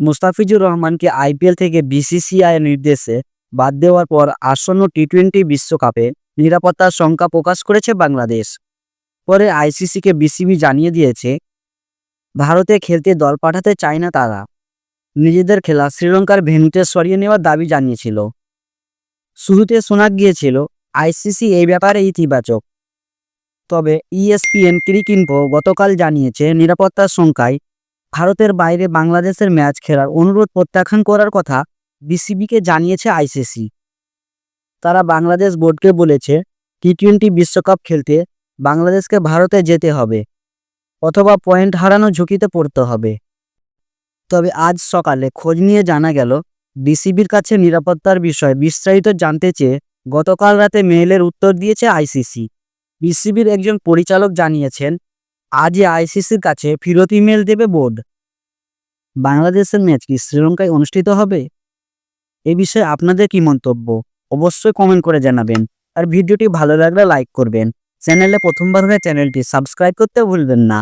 মুস্তাফিজুর রহমানকে আইপিএল থেকে বিসিসিআই নির্দেশে বাদ দেওয়ার পর আসন্ন টি টোয়েন্টি বিশ্বকাপে নিরাপত্তার শঙ্কা প্রকাশ করেছে বাংলাদেশ। পরে আইসিসিকে বিসিবি জানিয়ে দিয়েছে, ভারতে খেলতে দল পাঠাতে চায় না তারা। নিজেদের খেলা শ্রীলঙ্কার ভেন্যুতে সরিয়ে নেওয়ার দাবি জানিয়েছিল। শুরুতে শোনা গিয়েছিল, আইসিসি এই ব্যাপারে ইতিবাচক। তবে ইএসপিএন ক্রিকিনপো গতকাল জানিয়েছে নিরাপত্তার শঙ্কায় ভারতের বাইরে বাংলাদেশের ম্যাচ খেলার অনুরোধ প্রত্যাখ্যান করার কথা বিসিবিকে জানিয়েছে আইসিসি। তারা বাংলাদেশ বোর্ডকে বলেছে টি টোয়েন্টি বিশ্বকাপ খেলতে বাংলাদেশকে ভারতে যেতে হবে অথবা পয়েন্ট হারানো ঝুঁকিতে পড়তে হবে। তবে আজ সকালে খোঁজ নিয়ে জানা গেল, বিসিবির কাছে নিরাপত্তার বিষয়ে বিস্তারিত জানতে চেয়ে গতকাল রাতে মেইলের উত্তর দিয়েছে আইসিসি। বিসিবির একজন পরিচালক জানিয়েছেন আজই আইসিসির কাছে ফিরত ইমেল দেবে বোর্ড। বাংলাদেশের ম্যাচ কি শ্রীলঙ্কায় অনুষ্ঠিত হবে? এ বিষয়ে আপনাদের কি মন্তব্য? অবশ্যই কমেন্ট করে জানাবেন। আর ভিডিওটি ভালো লাগলে লাইক করবেন। চ্যানেলে প্রথমবার হয়ে চ্যানেলটি সাবস্ক্রাইব করতে ভুলবেন না।